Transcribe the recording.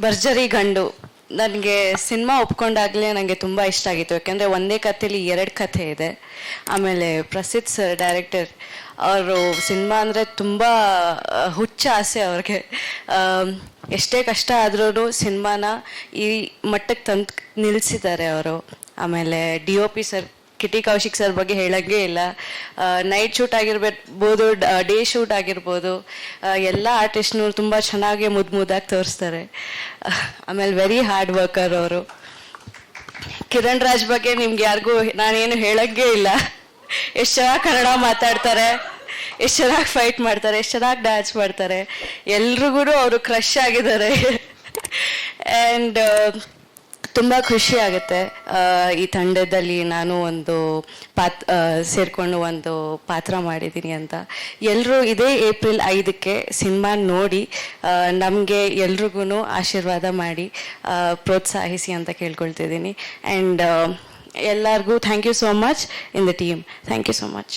ಭರ್ಜರಿ ಗಂಡು. ನನಗೆ ಸಿನಿಮಾ ಒಪ್ಕೊಂಡಾಗಲೇ ನನಗೆ ತುಂಬ ಇಷ್ಟ ಆಗಿತ್ತು. ಯಾಕೆಂದರೆ ಒಂದೇ ಕಥೆಯಲ್ಲಿ ಎರಡು ಕಥೆ ಇದೆ. ಆಮೇಲೆ ಪ್ರಸಿದ್ಧ ಸರ್ ಡೈರೆಕ್ಟರ್ ಅವರು ಸಿನಿಮಾ ಅಂದರೆ ತುಂಬ ಹುಚ್ಚ ಆಸೆ ಅವ್ರಿಗೆ. ಎಷ್ಟೇ ಕಷ್ಟ ಆದ್ರೂ ಸಿನಿಮಾನ ಈ ಮಟ್ಟಕ್ಕೆ ತಂದು ನಿಲ್ಲಿಸಿದ್ದಾರೆ ಅವರು. ಆಮೇಲೆ D O P sir Kitty Kaushik sir ಬಗ್ಗೆ ಹೇಳಂಗೆ ಇಲ್ಲ. ನೈಟ್ ಶೂಟ್ ಆಗಿರ್ಬೋದು, ಡೇ ಶೂಟ್ ಆಗಿರ್ಬೋದು ಎಲ್ಲ ಆರ್ಟಿಸ್ಟ್ನು ತುಂಬ ಚೆನ್ನಾಗಿ ಮುದ್ದು ಮುದ್ದಾಗಿ ತೋರಿಸ್ತಾರೆ. ಆಮೇಲೆ ವೆರಿ ಹಾರ್ಡ್ ವರ್ಕರ್ ಅವರು. ಕಿರಣ್ ರಾಜ್ ಬಗ್ಗೆ ನಿಮ್ಗೆ ಯಾರಿಗೂ ನಾನೇನು ಹೇಳಂಗೆ ಇಲ್ಲ. ಎಷ್ಟು ಚೆನ್ನಾಗಿ ಕನ್ನಡ ಮಾತಾಡ್ತಾರೆ, ಎಷ್ಟು ಚೆನ್ನಾಗಿ ಫೈಟ್ ಮಾಡ್ತಾರೆ, ಎಷ್ಟು ಚೆನ್ನಾಗಿ ಡ್ಯಾನ್ಸ್ ಮಾಡ್ತಾರೆ. ಎಲ್ರಿಗೂ ಅವರು ಕ್ರಶ್ ಆಗಿದ್ದಾರೆ. ಆ್ಯಂಡ್ ತುಂಬ ಖುಷಿ ಆಗುತ್ತೆ. ಈ ತಂಡದಲ್ಲಿ ನಾನು ಒಂದು ಪಾತ್ ಸೇರಿಕೊಂಡು ಒಂದು ಪಾತ್ರ ಮಾಡಿದ್ದೀನಿ ಅಂತ. ಎಲ್ಲರೂ ಇದೇ ಏಪ್ರಿಲ್ ಐದಕ್ಕೆ ಸಿನಿಮಾ ನೋಡಿ ನಮಗೆ ಎಲ್ರಿಗೂ ಆಶೀರ್ವಾದ ಮಾಡಿ ಪ್ರೋತ್ಸಾಹಿಸಿ ಅಂತ ಕೇಳ್ಕೊಳ್ತಿದ್ದೀನಿ. ಆ್ಯಂಡ್ ಎಲ್ಲರಿಗೂ thank you so much in the team thank you so much